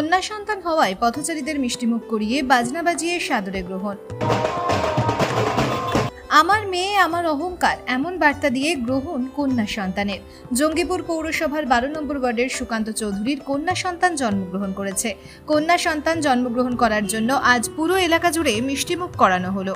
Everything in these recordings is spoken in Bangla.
কন্যা সন্তান হওয়ায় পথচারীদের মিষ্টিমুখ করিয়ে বাজনা বাজিয়ে সাদরে গ্রহণ। আমার মেয়ে, আমার অহংকার, এমন বার্তা দিয়ে গ্রহণ কন্যা সন্তানের জঙ্গিপুর পৌরসভার বারো নম্বর ওয়ার্ডের সুকান্ত চৌধুরীর কন্যা সন্তান জন্মগ্রহণ করেছে। কন্যা সন্তান জন্মগ্রহণ করার জন্য আজ পুরো এলাকা জুড়ে মিষ্টিমুখ করানো হলো।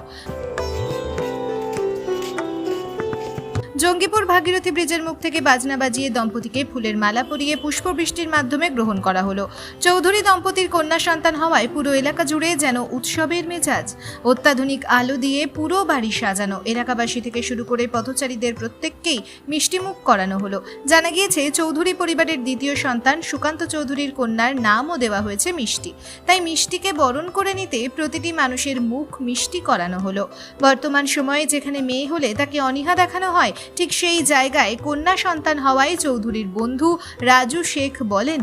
জঙ্গিপুর ভাগীরথী ব্রিজের মুখ থেকে বাজনা বাজিয়ে দম্পতিকে ফুলের মালা পরিয়ে পুষ্পবৃষ্টির মাধ্যমে গ্রহণ করা হলো। চৌধুরী দম্পতির কন্যা সন্তান হওয়ায় পুরো এলাকা জুড়ে যেন উৎসবের মেজাজ। অত্যাধুনিক আলো দিয়ে পুরো বাড়ি সাজানো। এলাকাবাসী থেকে শুরু করে পথচারীদের প্রত্যেককেই মিষ্টিমুখ করানো হলো। জানা গিয়েছে, চৌধুরী পরিবারের দ্বিতীয় সন্তান সুকান্ত চৌধুরীর কন্যার নামও দেওয়া হয়েছে মিষ্টি। তাই মিষ্টিকে বরণ করে নিতে প্রতিটি মানুষের মুখ মিষ্টি করানো হলো। বর্তমান সময়ে যেখানে মেয়ে হলে তাকে অনীহা দেখানো হয় ঠিক সেই জায়গায় কন্যা সন্তান হওয়ায় চৌধুরীর বন্ধু রাজু শেখ বলেন,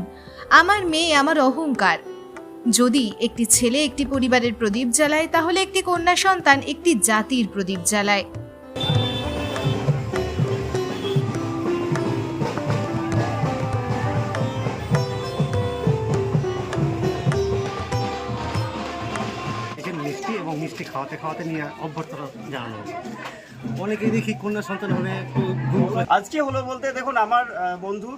আমার মেয়ে আমার অহংকার। যদি একটি ছেলে একটি পরিবারের প্রদীপ জ্বালায়, তাহলে একটি কন্যা সন্তান একটি জাতির প্রদীপ জ্বালায়। মিষ্টি খাওয়াতে খাওয়াতে নিয়ে অভ্যর্থনা জানানো অনেকেই দেখি কন্যা সন্তান হলে আজকে হলো বলতে দেখুন আমার আহ, বন্ধুর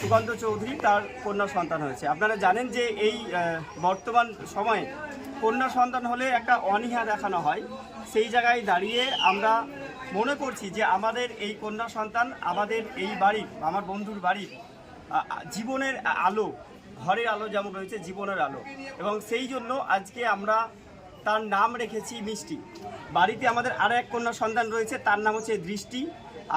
সুকান্ত চৌধুরী তার কন্যা সন্তান হয়েছে। আপনারা জানেন যে এই বর্তমান সময়ে কন্যা সন্তান হলে একটা অনীহা দেখানো হয়। সেই জায়গায় দাঁড়িয়ে আমরা মনে করছি যে আমাদের এই কন্যা সন্তান আমাদের এই বাড়ির আমার বন্ধুর বাড়ির জীবনের আলো ঘরের আলো যেমন রয়েছে জীবনের আলো। এবং সেই জন্য আজকে আমরা তার নাম রেখেছি মিষ্টি। বাড়িতে আমাদের আরও এক কন্যা সন্তান রয়েছে, তার নাম হচ্ছে দৃষ্টি।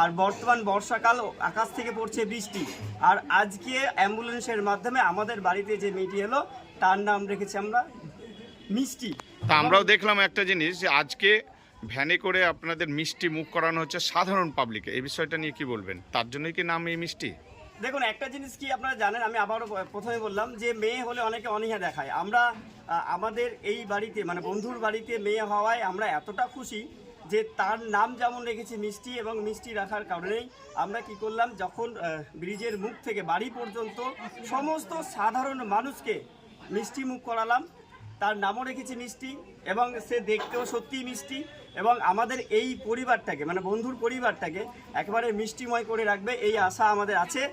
আর বর্তমান বর্ষাকাল আকাশ থেকে পড়ছে বৃষ্টি। আর আজকে অ্যাম্বুলেন্সের মাধ্যমে আমাদের বাড়িতে যে মেয়েটি এলো, তার নাম রেখেছি আমরা মিষ্টি। তা আমরাও দেখলাম একটা জিনিস, যে আজকে ভ্যানে করে আপনাদের মিষ্টি মুখ করানো হচ্ছে সাধারণ পাবলিকে এই বিষয়টা নিয়ে কি বলবেন? তার জন্যই কি নাম এই মিষ্টি? দেখুন, একটা জিনিস কি আপনারা জানেন, আমি আবারও প্রথমে বললাম যে মেয়ে হলে অনেকে অনীহা দেখায়। আমরা আমাদের এই বাড়িতে মানে বন্ধুর বাড়িতে মেয়ে হওয়ায় আমরা এতটা খুশি যে তার নাম যেমন রেখেছি মিষ্টি এবং মিষ্টি রাখার কারণেই আমরা কি করলাম, যখন ব্রিজের মুখ থেকে বাড়ি পর্যন্ত সমস্ত সাধারণ মানুষকে মিষ্টি মুখ করালাম তার নামও রেখেছি মিষ্টি, এবং সে দেখতেও সত্যিই মিষ্টি, এবং আমাদের এই পরিবারটাকে মানে বন্ধুর পরিবারটাকে একেবারে মিষ্টিময় করে রাখবে, এই আশা আমাদের আছে।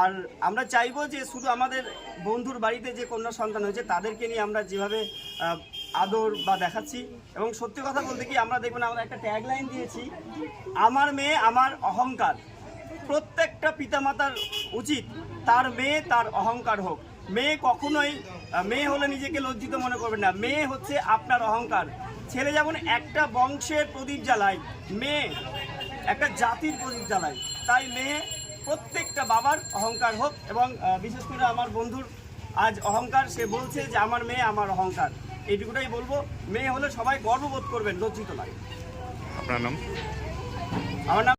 আর আমরা চাইব যে শুধু আমাদের বন্ধুর বাড়িতে যে কন্যা সন্তান হয়েছে, তাদেরকে নিয়ে আমরা যেভাবে আদর বা দেখাচ্ছি। এবং সত্যি কথা বলতে কি, আমরা দেখবেন আমরা একটা ট্যাগলাইন দিয়েছি, আমার মেয়ে আমার অহংকার। প্রত্যেকটা পিতামাতার উচিত, তার মেয়ে তার অহংকার হোক। মেয়ে কখনোই মেয়ে হলে নিজেকে লজ্জিত মনে করবেন না। মেয়ে হচ্ছে আপনার অহংকার। ছেলে যেমন একটা বংশের প্রদীপ জ্বালায় মেয়ে একটা জাতির প্রদীপ জ্বালায়। তাই মেয়ে প্রত্যেকটা বাবার অহংকার হোক এবং বিশেষ করে আমার বন্ধুর আজ অহংকার সে বলছে যে আমার মেয়ে আমার অহংকার। এইটুকুটাই বলব। মেয়ে হলে সবাই গর্ববোধ করবেন লজ্জিত লাগে। আপনার নাম? আমার নাম